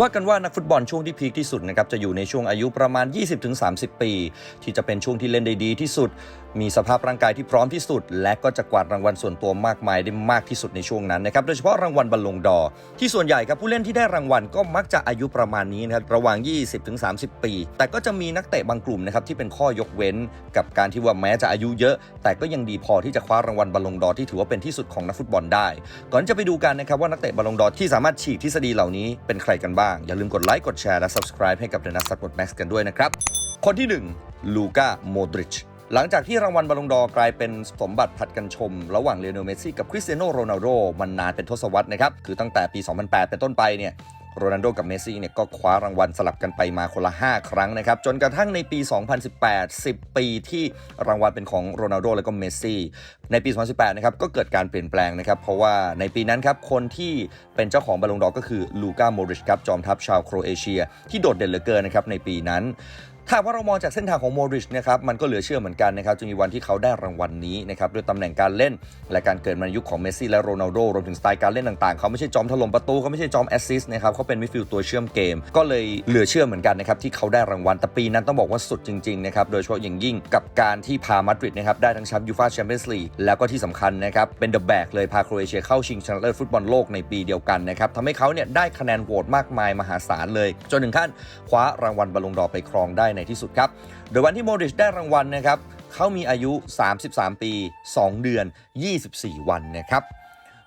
ว่ากันว่านักฟุตบอลช่วงที่พีคที่สุดนะครับจะอยู่ในช่วงอายุประมาณ 20-30 ปี ที่จะเป็นช่วงที่เล่นได้ดีที่สุด มีสภาพร่างกายที่พร้อมที่สุด และก็จะกวาดรางวัลส่วนตัวมากมายได้มากที่สุดในช่วงนั้นนะครับโดยเฉพาะรางวัลบอลลงดอที่ส่วนใหญ่ครับผู้เล่นที่ได้รางวัลก็มักจะอายุประมาณนี้นะครับระหว่าง 20-30 ปี แต่ก็จะมีนักเตะบางกลุ่มนะครับที่เป็นข้อยกเว้น กับการที่ว่าแม้จะอายุเยอะ แต่ก็ยังดีพอที่จะคว้ารางวัลบอลลงดอที่ถือว่าเป็นที่สุดของนักฟุตบอลได้ ก่อนจะไปดูกันนะครับว่านักเตะบอลลงดอที่สามารถฉีกทฤษฎีเหล่านี้เป็นใครกันบ้าง อย่าลืมกดไลค์กดแชร์และ subscribe ให้กับ The n u t s Sport Max กันด้วยนะครับ คนที่ 1 ลูก้าโมดริชหลังจากที่รางวัลบอลลงดอร์กลายเป็นสมบัติผัดกันชม ระหว่างเลโอเนลเมซี่กับคริสเตียโนโรนัลโดมันนานเป็นทศวรรษนะครับ คือตั้งแต่ปี 2008 เป็นต้นไปเนี่ย โรนัลโดกับเมสซี่เนี่ยก็คว้ารางวัลสลับกันไปมาคนละ 5 ครั้งนะครับ จนกระทั่งในปี 2018 10 ปีที่รางวัลเป็นของโรนัลโดและก็เมสซี่ในปี 2018 นะครับก็เกิดการเปลี่ยนแปลงนะครับ เพราะว่าในปีนั้นครับ คนที่เป็นเจ้าของบอลลงดอร์ก็คือลูก้าโมริชครับจอมทัพชาวโครเอเชีย ที่โดดเด่นเหลือเกินนะครับในปีนั้น ถ้าว่าเรามองจากเส้นทางของโมริชนะครับมันก็เหลือเชื่อเหมือนกันนะครับจะมีวันที่เขาได้รางวัลนี้นะครับด้วยตำแหน่งการเล่น และการเกิดมายุคของเมสซี่และโรนัลโดรวมถึงสไตล์การเล่นต่างๆ เขาไม่ใช่จอมถล่มประตูเขาไม่ใช่จอมแอสซิสต์นะครับเขาเป็นมิดฟิลด์ตัวเชื่อมเกม ก็เลยเหลือเชื่อเหมือนกันนะครับที่เขาได้รางวัลแต่ปีนั้นต้องบอกว่าสุดจริงๆนะครับโดยเฉพาะอย่างยิ่งกับการที่พามาดริดนะครับได้ทั้งแชมป์ยูฟ่าแชมเปี้ยนส์ลีกแล้วก็ที่สำคัญนะครับเป็นเดอะแบกเลยพาโครเอเชียเข้าชิงชนะเลิศฟุตบอลโลกในปีเดียวกันนะครับทำให้เขาเนี่ยได้คะแนนโหวตมากมายมหาศาลเลย จนถึงขั้นคว้ารางวัลบอลลงดอไปครองได้ในที่สุดครับ โดยวันที่โมดริชได้รางวัลนะครับเขามีอายุ 33 ปี 2 เดือน 24 วันนะครับ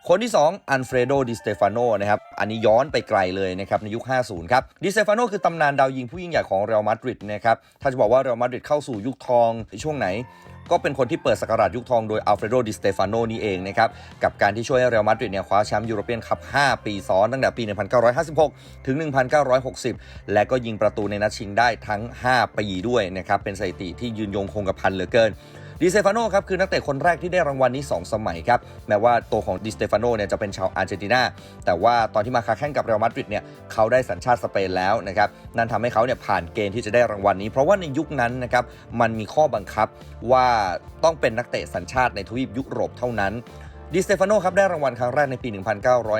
คนที่ 2อันเฟรโดดิสเตฟานโนนะครับอันนี้ย้อนไปไกลเลยนะครับในยุค 50 ครับดิสเตฟานโนคือตำนานดาวยิงผู้ยิ่งใหญ่ของเรอัลมาดริดนะครับถ้าจะบอกว่าเรอัลมาดริดเข้าสู่ยุคทองในช่วงไหน ก็เป็นคนที่เปิดสกราชยุคทองโดยอัลเฟรโดดิสเตฟานโนนี่เองนะครับกับการที่ช่วยให้เรอัลมาดริดเนี่ยคว้าแชมป์ยูโรเปียนคัพ5 ปีซ้อนตั้งแต่ปี 1956 ถึง 1960 และก็ยิงประตูในนัดชิงได้ทั้ง 5 ปีด้วยนะครับเป็นสถิติที่ยืนยงคงกระพันเหลือเกิน ดิสเตฟานโนครับคือนักเตะคนแรกที่ได้รางวัลนี้ 2 สมัยครับแม้ว่าตัวของดิสเตฟานโนเนี่ยจะเป็นชาวอาร์เจนตินาแต่ว่าตอนที่มาค้าแข่งกับเรอัลมาดริดเนี่ยเขาได้สัญชาติสเปนแล้วนะครับนั่นทำให้เขาเนี่ยผ่านเกณฑ์ที่จะได้รางวัลนี้ เพราะว่าในยุคนั้นนะครับมันมีข้อบังคับว่าต้องเป็นนักเตะสัญชาติในทวีปยุโรปเท่านั้นดิสเตฟานโนครับได้รางวัลครั้งแรกในปี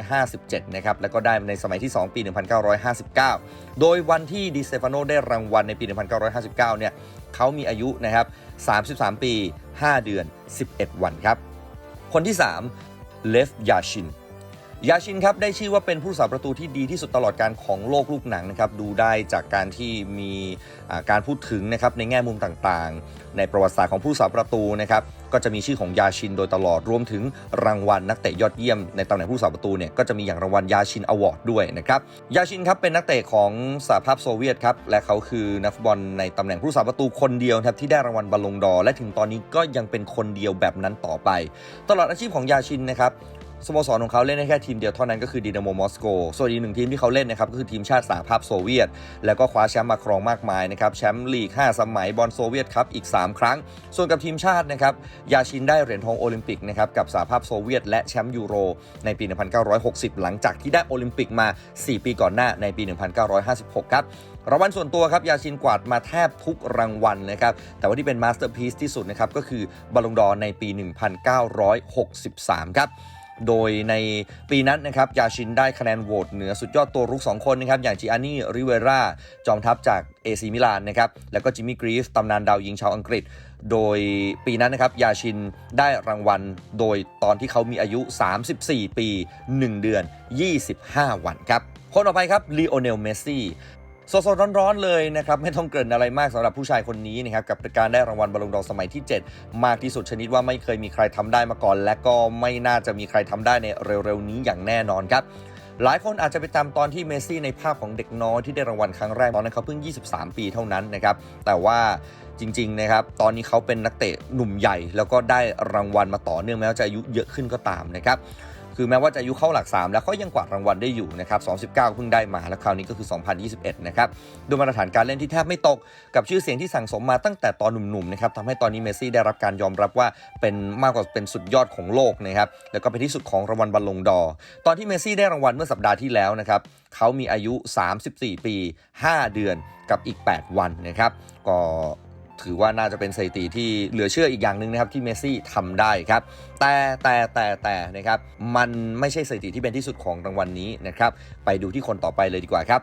1957 นะครับ แล้วก็ได้ในสมัยที่ 2 ปี 1959 โดยวันที่ดิสเตฟานโนได้รางวัลในปี 1959 เนี่ย เขามีอายุนะครับ 33 ปี 5 เดือน 11 วันครับ คนที่ 3 เลฟยาชิน ยาชินครับได้ชื่อว่าเป็นผู้สาประตูที่ดีที่สุดตลอดการของโลกลูกหนังนะครับดูได้จากการที่มีการพูดถึงนะครับในแง่มุมต่างๆ ในประวัติศาสตร์ของผู้สาประตูนะครับก็จะมีชื่อของยาชินโดยตลอดรวมถึงรางวัลนักเตะยอดเยี่ยมในตำแหน่งผู้สาประตูเนี่ยก็จะมีอย่างรางวัลยาชินอวอร์ดด้วยนะครับยาชินครับเป็นนักเตะของสหภาพโซเวียตครับและเขาคือนักฟุตบอลในตำแหน่งผู้สาประตูคนเดียวครับที่ได้รางวัลบอลลงดอร์และถึงตอนนี้ก็ยังเป็นคนเดียวแบบนั้นต่อไป ตลอดอาชีพของยาชินนะครับ สโมสรของเขาเล่นได้แค่ทีมเดียวเท่านั้นก็คือดีนาโมมอสโก ส่วนอีกหนึ่งทีมที่เขาเล่นนะครับก็คือทีมชาติสหภาพโซเวียต แล้วก็คว้าแชมป์มาครองมากมายนะครับแชมป์ลีก 5 สมัยบอลโซเวียตครับอีก 3 ครั้ง ส่วนกับทีมชาตินะครับยาชินได้เหรียญทองโอลิมปิกนะครับกับสหภาพโซเวียต และแชมป์ยูโร ในปี 1960 หลังจากที่ได้โอลิมปิกมา 4 ปีก่อนหน้าในปี 1956 ครับรางวัลส่วนตัวครับยาชินกวาดมาแทบทุกรางวัลนะครับแต่ว่าที่เป็นมาสเตอร์พีซที่สุดนะครับก็คือบอลลงดอในปี 1963 ครับ โดยในปีนั้นนะครับยาชินได้คะแนนโหวตเหนือสุดยอดตัวรุก 2 คนนะครับอย่างจิอานี่ริเวราจอมทัพจากเอซีมิลานนะครับแล้วก็จิมมี่กรีฟตำนานดาวยิงชาวอังกฤษ โดยปีนั้นนะครับยาชินได้รางวัลโดยตอนที่เขามีอายุ 34 ปี 1 เดือน 25 วันครับคนต่อไปครับลีโอเนลเมสซี่ สดๆร้อนๆเลยนะครับ ไม่ต้องเกริ่นอะไรมากสำหรับผู้ชายคนนี้นะครับ กับการได้รางวัลบอลลงดอร์สมัยที่ 7 มากที่สุดชนิดว่าไม่เคยมีใครทำได้มาก่อน และก็ไม่น่าจะมีใครทำได้ในเร็วๆนี้อย่างแน่นอนครับหลายคนอาจจะไปจำตอนที่เมสซี่ในภาพของเด็กน้อยที่ได้รางวัลครั้งแรก ตอนนั้นเขาเพิ่ง 23 ปีเท่านั้นนะครับ แต่ว่าจริงๆนะครับ ตอนนี้เขาเป็นนักเตะหนุ่มใหญ่ แล้วก็ได้รางวัลมาต่อเนื่องแม้ว่าจะอายุเยอะขึ้นก็ตามนะครับ คือแม้ว่าจะอายุเข้าหลัก 3 แล้วเขายังกวาดรางวัลได้อยู่นะครับ29เพิ่งได้มาแล้วคราวนี้ก็คือ 2021 นะครับด้วยมาตรฐานการเล่นที่แทบไม่ตกกับชื่อเสียงที่สั่งสมมาตั้งแต่ตอนหนุ่มๆนะครับทำให้ตอนนี้เมสซี่ได้รับการยอมรับว่าเป็นมากกว่าเป็นสุดยอดของโลกนะครับแล้วก็เป็นที่สุดของรางวัลบอลลงดอ ตอนที่เมสซี่ได้รางวัลเมื่อสัปดาห์ที่แล้วนะครับเขามีอายุ 34 ปี 5 เดือนกับอีก 8 วันนะครับก็ ถือว่าน่าจะเป็นสถิติที่เหลือเชื่ออีกอย่างหนึ่งนะครับที่เมสซี่ทำได้ครับ แต่แต่แต่แต่นะครับมันไม่ใช่สถิติที่เป็นที่สุดของรางวัลนี้นะครับไปดูที่คนต่อไปเลยดีกว่าครับ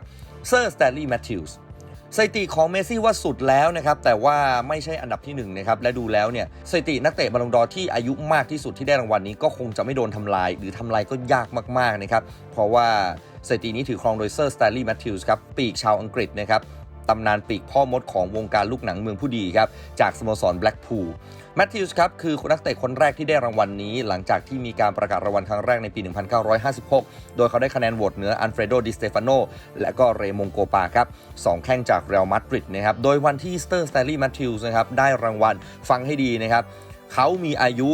เซอร์สแตนลีย์แมทธิวส์สถิติของเมสซี่ว่าสุดแล้วนะครับแต่ว่าไม่ใช่อันดับที่หนึ่งนะครับและดูแล้วเนี่ยสถิตินักเตะบอลลงดอร์ที่อายุมากที่สุดที่ได้รางวัลนี้ก็คงจะไม่โดนทำลาย หรือทำลายก็ยากมากๆนะครับเพราะว่าสถิตินี้ถือครองโดยเซอร์สแตนลีย์แมทธิวส์ครับปีกชาวอังกฤษนะครับ ตำนานปีกพ่อมดของวงการลูกหนังเมืองผู้ดีครับ จากสโมสรแบล็กพูลแมทธิวส์ครับ คือนักเตะคนแรกที่ได้รางวัลนี้ หลังจากที่มีการประกาศรางวัลครั้งแรกในปี 1956 โดยเขาได้คะแนนโหวตเหนืออันเฟรโดดิสเตฟานโนและก็เรมงโกปาครับสองแข้งจากเรอัลมาดริดนะครับโดยวันที่สเตอร์สไตลี่แมทธิวส์นะครับได้รางวัลฟังให้ดีนะครับ เขามีอายุ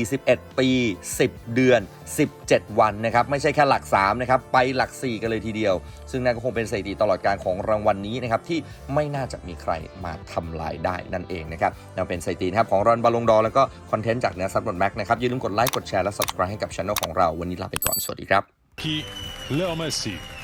41 ปี 10 เดือน 17 วันนะครับ ไม่ใช่แค่หลัก3นะครับ ไปหลัก 4 กันเลยทีเดียว ซึ่งนั่นก็คงเป็นสถิติตลอดการของรางวัลนี้นะครับ ที่ไม่น่าจะมีใครมาทำลายได้นั่นเองนะครับนั่นเป็นสถิตินะครับของรอนบอลลงดอแล้วก็คอนเทนต์จากเนื้อซับบนแม็กนะครับ อย่าลืมกดไลค์ กดแชร์ และ subscribe ให้กับช่องของเรา วันนี้ลาไปก่อน สวัสดีครับ Qui Léo Messi.